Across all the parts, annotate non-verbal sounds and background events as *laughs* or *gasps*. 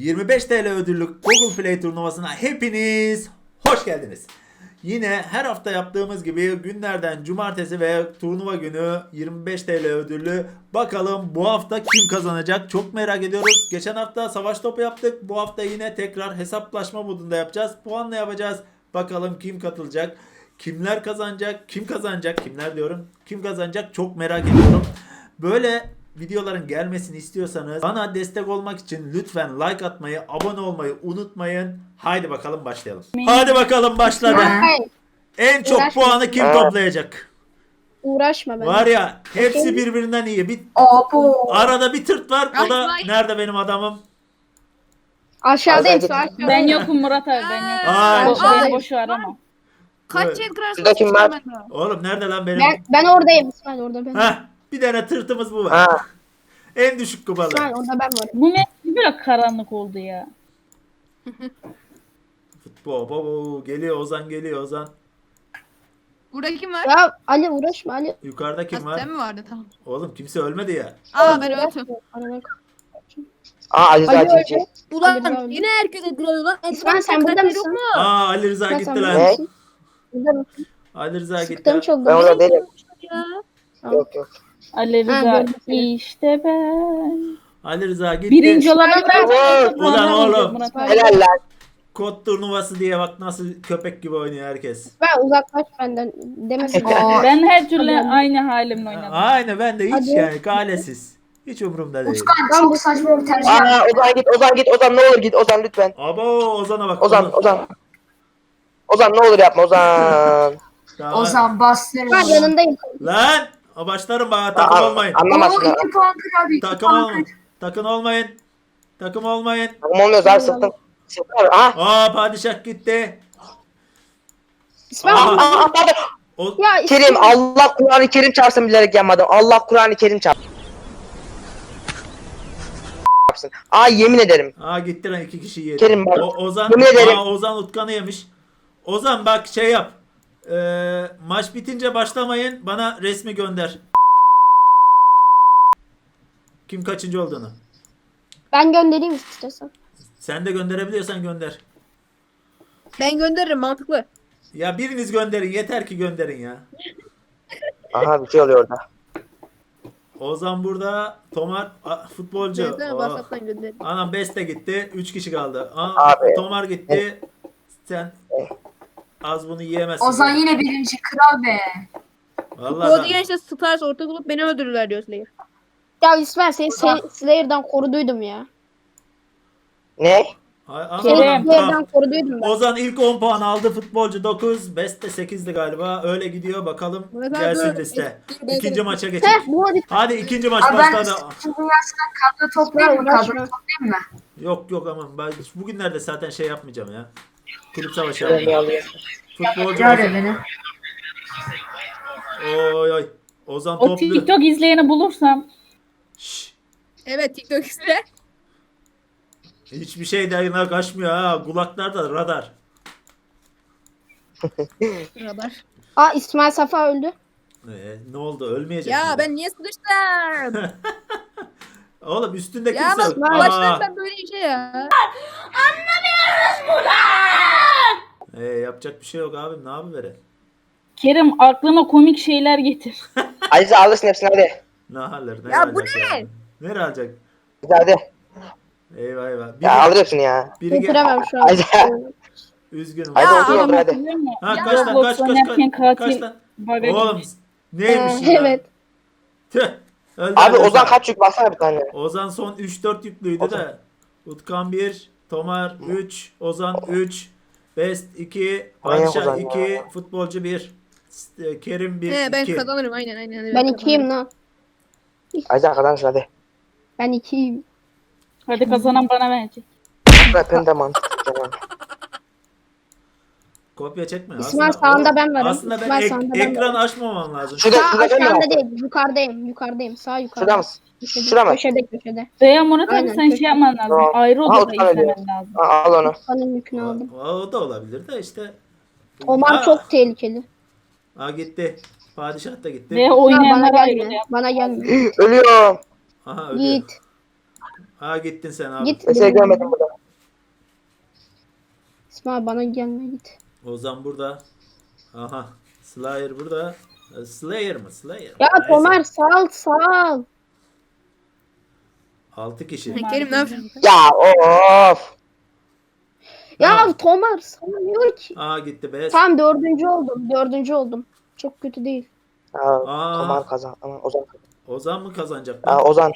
25 TL ödüllü Google Play turnuvasına hepiniz hoş geldiniz. Yine her hafta yaptığımız gibi günlerden cumartesi ve turnuva günü 25 TL ödüllü. Bakalım bu hafta kim kazanacak? Çok merak ediyoruz. Geçen hafta savaş topu yaptık. Bu hafta yine tekrar hesaplaşma modunda yapacağız. Puanla yapacağız. Bakalım kim katılacak? Kimler kazanacak? Kim kazanacak? Kimler diyorum? Kim kazanacak? Çok merak ediyorum. Böyle videoların gelmesini istiyorsanız bana destek olmak için lütfen like atmayı, abone olmayı unutmayın. Haydi bakalım başlayalım. Hadi bakalım başladı. Hayır, En çok Uğraşma. puanı kim toplayacak? uğraşma ben. Var ya hepsi birbirinden iyi. Bir Abo. arada bir tırt var. O da nerede benim adamım? Aşağıdayım Aşağı su aşağıda. Ben yokum Murat abi ben yokum. Ay. Boş, Ay. beni boş ver ama. Kaç Evet. el kırarsın? Kim var? Oğlum nerede lan benim? Ben, ben oradayım İsmail orada ben. Heh, bir tane tırtımız bu var. Ha. En düşük kupalı. İsmail orada ben varım. Bu mevsim biraz karanlık oldu ya. *laughs* Futbol. bo- bo- Geliyor Ozan geliyor Ozan. Burada kim var? Ya Ali uğraşma Ali. Yukarıda kim var? Sen mi vardı tamam. Oğlum kimse ölmedi ya. Aa ben öldüm. Arada- Aa Aziz Ali Atilci. öldü. Ulan Ali öldü. yine herkese gülüyor lan. İsmail sen burada mısın? Aa Ali Rıza gitti sen lan. burada Ne? mısın? Burada mısın? Ali Rıza gitti. Sıktım çok. Ben orada değilim. Ya. Yok yok. Ali Ha, Rıza seni. işte ben. Ali Rıza gitti. Birinci olarak ben Ulan oğlum. Murat abi. Helal lan. Kod turnuvası diye bak nasıl köpek gibi oynuyor herkes. Ben uzaklaş benden demesin. Ben her türlü aynı halimle oynadım. Aynı ben de hiç Hadi. yani galesiz. Hiç umurumda değil. Ben bu saçma bir tercih Aa Ozan git Ozan git Ozan ne olur git Ozan lütfen. Abo Ozan'a bak. Ozan Ozan. Ozan ne olur yapma Ozan. Daha- Ozan bastır. Ben yanındayım. Lan başlarım bana takım Aa, olmayın. Anlamazsın. Oo iki puan kır abi. iki Takım puan olmayın. kır. Takım olmayın. Takım olmayın. Takım olmuyoruz abi sıktım. Sıktım abi. Aha. Aa padişah gitti. İsmail Aa. Aa, aa, pardon. O... ya Kerim Allah Kur'an-ı Kerim çarpsın bilerek yanmadım. Allah Kur'an-ı Kerim çarpsın. Aa yemin ederim. Aa gitti lan iki kişi yedi. Kerim bak. O, Ozan, Yemin ederim. Aa, Ozan Utkan'ı yemiş. Ozan bak şey yap. Ee, maç bitince başlamayın. Bana resmi gönder. Kim kaçıncı olduğunu. ben göndereyim istiyorsan. Sen de gönderebiliyorsan gönder. Ben gönderirim mantıklı. Ya biriniz gönderin. Yeter ki gönderin ya. Aha bir şey oluyor orada. Ozan burada. Tomar a, futbolcu. WhatsApp'tan gönderirim. Anam Beste gitti. 3 kişi kaldı. Aa, Abi. Tomar gitti. Sen az bunu yiyemezsin. Ozan yine birinci kral be. Vallahi Futbolcu ben- gençler Stars orta bulup beni öldürürler diyor Slayer. Ya İsmail seni Sl- Slayer'dan koruduydum ya. Ne? Ay, ama Seni tamam, Slayer'dan tamam. koruduydum ben. Ozan ilk 10 puan aldı. Futbolcu 9. Beste 8'di galiba. Öyle gidiyor. Bakalım Murat abi gelsin liste. Ben- İkinci maça geçelim. Heh bu hadi. Hadi ikinci maç Abi ben başladı. Dünyasına kadro toplayayım mı? Kadro toplayayım mı? Yok yok aman ben bugünlerde zaten şey yapmayacağım ya. Kulüp savaşı alıyor. Futbolcu Gör beni. Oy oy. Ozan O toplu. TikTok izleyeni bulursam Şşş. Evet TikTok işte. Hiçbir şey de kaçmıyor ha. Kulaklar da radar. Radar. Aa İsmail Safa öldü. Ee, ne oldu? Ölmeyecek Ya mi? ben niye sıkıştım? *laughs* Oğlum üstünde ya kimse yok. bak başlarsan böyle işe ya. ee, yapacak bir şey yok abim. Ne yapıvere? Kerim aklına komik şeyler getir. *laughs* Aziz alırsın hepsini hadi. Ne haller? Ne Ya bu alacak ne? ya? Nereye alacak? Hadi hadi. Eyvah eyvah. Biri, Ya alır hepsini ya. biri gel- Getiremem şu an. Hadi. Üzgünüm. Hadi Ya, olsun olur hadi. Hatırlıyor musun? Ha Ya, kaç lan Roblox kaç kaç oynarken kaç. katil Kaç lan? bug'a Oğlum girmiş. neymiş Ee, ya? evet. Tüh. Öldü Abi Ozan Ozan. kaç yük baksana bir tane. Ozan son 3-4 yüklüydü Ozan. de. Utkan 1, Tomar 3, Ozan 3, Best 2, Manyak Padişah Ozan 2, ya. futbolcu 1, Kerim 1, He ben 2. kazanırım aynen aynen. Ben ikiyim lan. Aziz arkadaşlar hadi. Ben ikiyim. Hadi kazanan bana verecek. De mantıklı. Tamam. Kopya çekme. İsmail Aslında- sağında ben varım. Aslında ben İsmail ek- sağında ben ekran varım. açmamam lazım. Şurada Sağ şurada mi aşağıda varsın? değil. Yukarıdayım. Yukarıdayım. Sağ yukarıda. Şurada mısın? Köşede, Şurada mı? Köşede köşede. Veya Murat abi Aynen, sen kötü. şey yapman lazım. Tamam. Ayrı Al, odada tamam, izlemen lazım. Aa, al onu. Kanın yükünü aldım. O, o da olabilir de işte. Omar Aa, çok tehlikeli. Aa gitti. Padişah da gitti. Ve Ha, bana oynayanlara gelme. ayrılıyor. Bana gelme. *gasps* Ölüyorum. Aha ölüyor. Git. Ha gittin sen abi. Git. Mesela görmedim burada. İsmail bana gelme git. Ozan burada. Aha. Slayer burada. E, Slayer mı? Slayer. Ya Neyse. Tomer sal sal. 6 kişi. Kerim ne yapıyorsun? Ya of. Ya Tamam. Tomer sanmıyor ki. Aa gitti be. Tamam dördüncü oldum. Dördüncü oldum. Çok kötü değil. Aa, Aa. Tomar kazan. Aman Ozan. Ozan mı kazanacak? Aa, Ozan.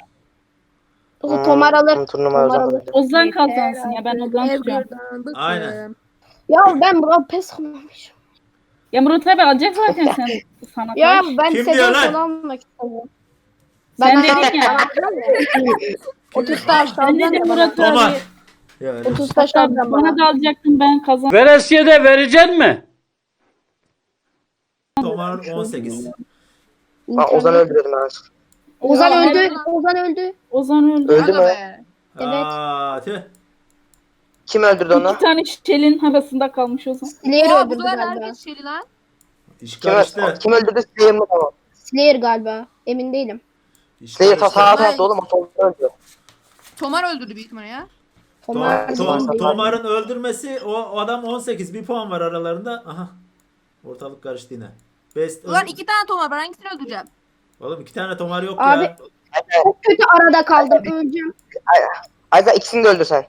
O Tomer alır. Hmm, Turnuva Tomer Ozan. alır. Ozan kazansın ya ben Ozan tutuyorum. Aynen. Ya ben Brawl Pass almamışım. Ya Murat abi alacak zaten sen sana. Ya karşı. ben Kim diyor sezon lan? sonu almak istiyorum. Sen Ben dedin ya. 30 taş Ben alacağım dedim Murat bana. Tomar. abi. Ya öyle. 30 taş Hatta alacağım bana bana. da alacaktım ben kazan. Veresiye de verecek mi? Tomar 18. Aa, Ozan öldürüyordum ben. Ozan öldü. Ozan öldü. Ozan öldü. Öldü mü? Aa, tüh. Kim öldürdü onu? İki tane şişelin arasında kalmış Ozan. Slayer Aa, bu öldürdü galiba. herkes şeri lan. İş Kim, karıştı. kim öldürdü? Slayer mi tamam? Slayer galiba. Emin değilim. İş Slayer ta ta oğlum o Tomar öldü. Tomar öldürdü büyük ihtimalle ya. Tom- Tomar- Tom- Tomar'ın öldürmesi o o adam 18 bir puan var aralarında. Aha. Ortalık karıştı yine. Best Ulan iki tane Tomar var hangisini öldüreceğim? Oğlum iki tane Tomar yok Abi- ya. Çok kötü arada kaldım. Öleceğim. Ayza ikisini de öldür sen.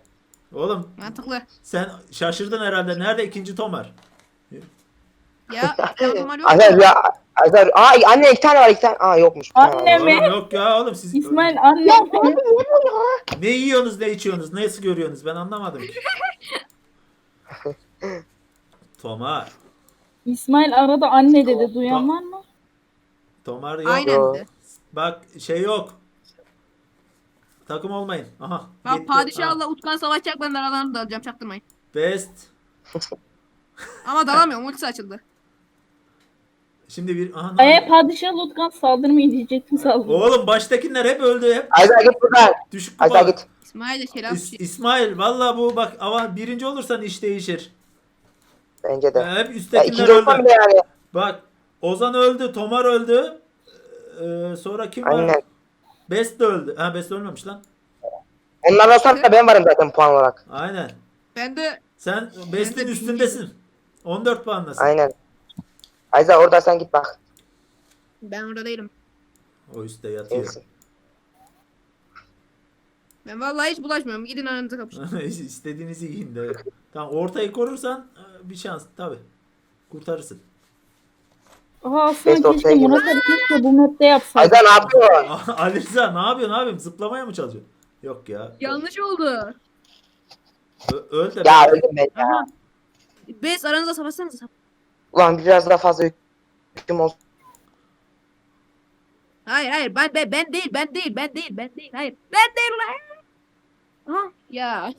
Oğlum Mantıklı. sen şaşırdın herhalde. Nerede ikinci Tomar? Ya *laughs* Tomar yok. Ayza ya. Ayza. Aa anne iki tane var iki tane. Aa yokmuş. Anne mi? Yok ya oğlum siz İsmail Ya anne. abi ne bu ya? ne yiyorsunuz ne içiyorsunuz nasıl görüyorsunuz ben anlamadım *laughs* ki. Tomar. İsmail arada anne dedi. Duyan var mı? Tomar yok. Aynen de. Bak şey yok. Takım olmayın. Aha. Bak gitti. Ha, padişahla Utkan savaşacak ben de aralarını da alacağım çaktırmayın. Best. Ama dalamıyorum ultisi açıldı. Şimdi bir aha. oldu? padişah Lutkan saldırmayı diyecektim saldırdı. Oğlum baştakiler hep öldü hep. Ayza git buradan. Düşük kupa. git. İsmail de şeref İs- İsmail valla bu bak ama birinci olursan iş değişir. Bence de. Ya hep Ya üsttekiler olsam öldü. yani. Bak Ozan öldü, Tomar öldü. Ee, sonra kim var? Best de öldü. Ha Best ölmemiş lan. Onlardan sonra da ben varım zaten puan olarak. Aynen. Ben de Sen Best'in de üstündesin. 14 puandasın. Aynen. Ayza orada sen git bak. ben orada değilim. O üstte yatıyor. İyisin. Ben vallahi hiç bulaşmıyorum. Gidin aranızda kapışın. *laughs* İstediğinizi yiyin de. Tamam ortayı korursan e, bir şans tabi. Kurtarırsın. Aa aslında Neyse, keşke ortaya Murat abi keşke bu map'te yapsaydı. Ayza ne yapıyorsun? *laughs* Ali Rıza ne yapıyorsun abim? Zıplamaya mı çalışıyorsun? Yok ya. Yanlış oldu. Ö- öl de. Ya öldüm ben ya. Aha. Bes aranızda savaşsanıza. Ulan biraz daha fazla yüküm olsun. Hayır hayır ben, ben ben değil ben değil ben değil ben değil hayır. Ben değil ulan. Aha ya.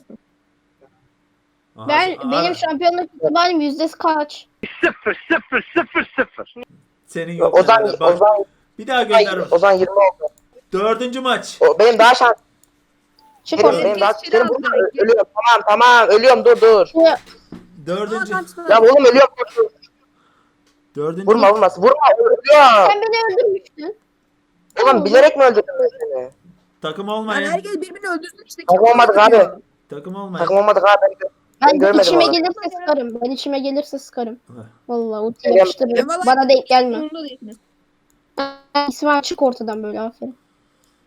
Aha, Ben aha, benim şampiyonluk ihtimalim yüzdesi kaç? Senin yok. Ozan, herhalde. Bak, Ozan, bir daha gönderirim. Ozan 20 oldu. Dördüncü maç. O, benim daha şans. Çık oraya. benim daha demek ki. ölüyorum. Tamam tamam ölüyorum dur dur. Dördüncü. Ya oğlum ölüyorum. dur, dur. Dördüncü Vurma vurma. Vurma ölüyorum. Sen beni öldürmüştün. Oğlum bilerek mi öldürdün ben seni? Takım olmayın. herkes birbirini öldürsün işte. Takım olmadık abi. Takım olmayın. Takım olmadık abi. Ben, ben içime onu. gelirse sıkarım. Ben içime gelirse sıkarım. Vallahi ulti Kerem- yapıştırırım. Ya vallahi- Bana denk gelme. İsmail çık ortadan böyle aferin.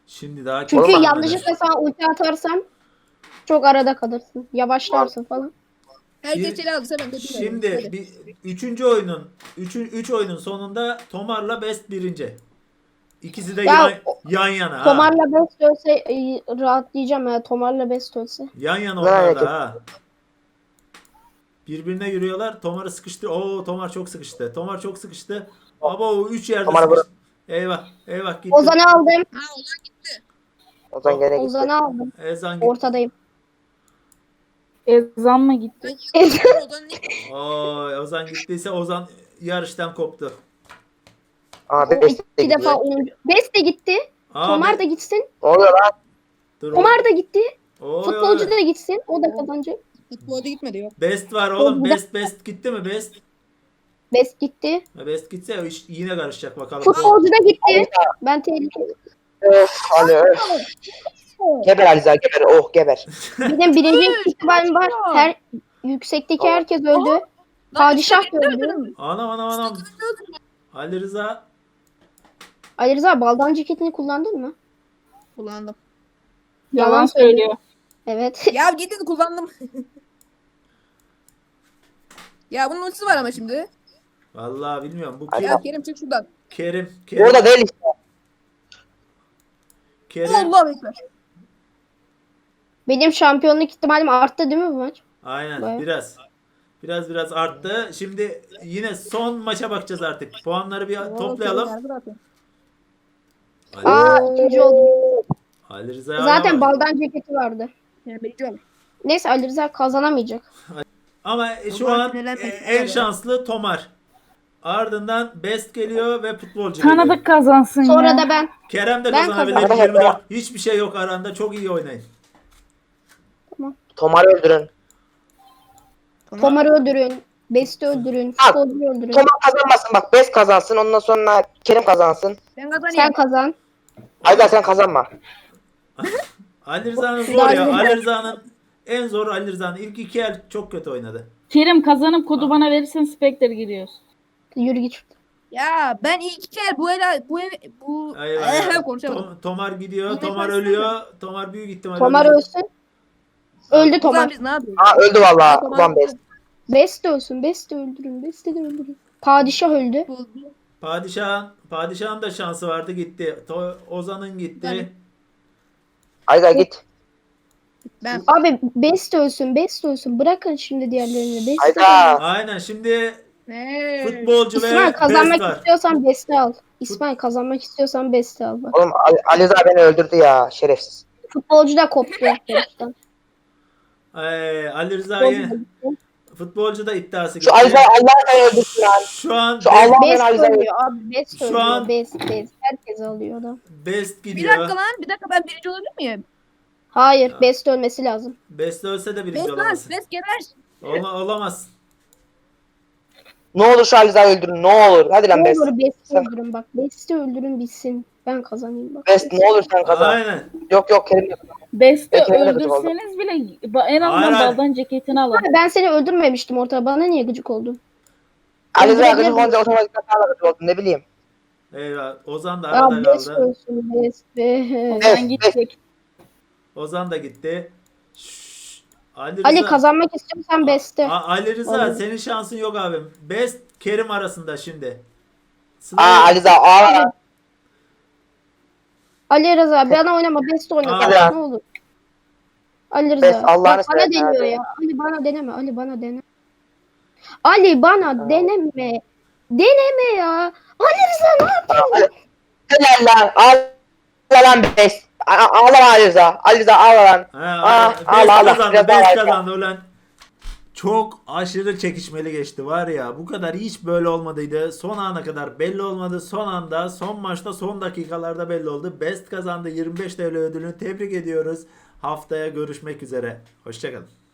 Şimdi daha Çünkü var yanlışlıkla sana ulti atarsam çok arada kalırsın. Yavaşlarsın falan. Herkes şeyler aldıysa ben de Şimdi bir, üçüncü oyunun üçü, üç oyunun sonunda Tomar'la Best birinci. İkisi de Ya, yan, yan yana. Ha. Tomar'la best ölse e, rahatlayacağım ya. Tomar'la best ölse. Yan yana da ha. Birbirine yürüyorlar. Tomar'ı sıkıştı. Oo Tomar çok sıkıştı. Tomar çok sıkıştı. Baba o üç yerde Tomar'ı sıkıştı. Eyvah. Eyvah gitti. Ozan'ı aldım. Ha ulan gitti. Ozan gene gitti. Ozan'ı aldım. Ezan gitti. Ortadayım. Ezan mı gitti? Odanın ne? Oy, Ozan gittiyse Ozan yarıştan koptu. Aa beş de iki gidiyor. defa oyuncu. Best de gitti. Aa, Tomar be- da gitsin. Ne oluyor lan? Dur. Tomar da gitti. Oy, Futbolcu oy. da gitsin. O da kazanacak. Futbolda gitmedi yok. Best var oğlum. Best best gitti mi Best? Best gitti. Ha, Best gitse o iş yine karışacak bakalım. Futbolcu da gitti. Ben tehlikeli. Öf. Geber Ali Rıza geber. Oh geber. Benim birinci ihtimalim var. Her yüksekteki herkes öldü. Padişah da öldü. Anam anam anam. Ali Rıza Ali Rıza baldan ceketini kullandın mı? Kullandım. Yalan söylüyor. Evet. Ya gidin kullandım. *laughs* ya bunun ultisi var ama şimdi. Vallahi bilmiyorum bu kim? Ya Kerim çık şuradan. Kerim. Kerim. Orada değil işte. Kerim. Allah bekler. Benim şampiyonluk ihtimalim arttı değil mi bu maç? Aynen Bayağı. biraz. Biraz biraz arttı. Şimdi yine son maça bakacağız artık. Puanları bir toplayalım. Ali, Aa ikinci oldum. Ali Rıza'ya Zaten baldan ceketi vardı. Yani olmuş. Neyse Ali Rıza kazanamayacak. Ama şu an e, en şanslı Tomar. Ardından Best geliyor ve futbolcu geliyor. Tanıdık kazansın Sonra ya. da ben. Kerem de Ben kazanabilir kazandım. 24. Hiçbir şey yok aranda. Çok iyi oynayın. Tomar'ı öldürün. Tomar'ı öldürün. Best'i öldürün. Bak, Futbolcuyu öldürün. Tomar kazanmasın bak. Bes kazansın. Ondan sonra Kerim kazansın. Ben kazanayım. Sen kazan. Rıza sen kazanma. *laughs* Ali Rıza'nın zor ya. Ali Rıza'nın en zor Ali Rıza'nın. ilk iki el çok kötü oynadı. Kerim kazanıp kodu bana verirsen Spectre giriyoruz. Yürü git. Ya ben ilk kere bu ele bu ele bu Hayır, hayır. konuşamadım. Tom- Tomar gidiyor. Tomar ölüyor. Tomar büyük ihtimalle Tomar ölecek. ölsün. Öldü O zaman Tomar. biz ne yapıyoruz? Aa öldü valla. Tomar- Ulan Bes. Best de ölsün. Best de öldürün. Best de öldürün. Padişah öldü. Padişahın, padişahın da şansı vardı gitti. To- Ozan'ın gitti. Yani- Rıza git. Ben Abi Best ölsün. Best ölsün. Bırakın şimdi diğerlerini. Best Rıza. Aynen şimdi Ne? futbolcu ve İsmail Best kazanmak var. istiyorsan Best'i al. İsmail kazanmak istiyorsan Best'i al bak. Oğlum Ali, Ali Rıza beni öldürdü ya. Şerefsiz. Futbolcu da koptu yarıştan. Ee, Ali Rıza Futbolcu da iddiası. Şu Ali Rıza Allah'ın seni öldürsün. Şu an Şu Best, Allah Best beni Ali Rıza'yı ölüyor abi. Best Şu an- Best, Best. Herkes alıyor da. Best Bir gidiyor. dakika lan bir dakika ben birinci olabilir miyim? Hayır. Best ölmesi lazım. Best ölse de birinci Best lan olamazsın. stres geber. Ola, olamaz. Ne olur şu Ali Rıza'yı öldürün. Ne olur. Hadi lan Ne Bes. olur Best'i Sen- öldürün bak. Best'i öldürün bitsin. Ben kazanayım bak. Bes ne olur sen kazan. Aynen. Yok yok Kerim. Beste Peki, öyle öldürseniz bile ba- en azından Hayır, hayır. baldan ceketini alın. Abi ben seni öldürmemiştim ortada. Bana niye gıcık oldun? Ali Rıza Öldürebilir gıcık olunca otomatik hatala gıcık oldun. Ne bileyim. Eyvah. Ozan da Ya arada Best kaldı. ölsün. Best. Be. Evet. Ben gidecek. Ozan da gitti. Şşş. Ali Rıza. Ali kazanmak istiyorsan Best'e. A- Ali Rıza Olur. senin şansın yok abim. Best Kerim arasında şimdi. Aa Ali Rıza ağla. Ali Rıza bana oynama Best oyna. Aa. Ne olur. Ali Rıza. Best, Allah'ını Bak, bana seversen deniyor hadi. ya. Ali bana deneme. Ali bana deneme. Ali bana deneme. Deneme ya. Ali Rıza ne yapıyorsun? Helal lan. Ağla lan Bes. A- Ağlama Ali Rıza. Ali Rıza ağla lan. Allah Allah, kazandı. Best kazandı ulan. Çok aşırı çekişmeli geçti var ya. Bu kadar hiç böyle olmadıydı. Son ana kadar belli olmadı. Son anda, son maçta, son dakikalarda belli oldu. Best kazandı. 25 TL ödülünü tebrik ediyoruz. Haftaya görüşmek üzere. Hoşçakalın.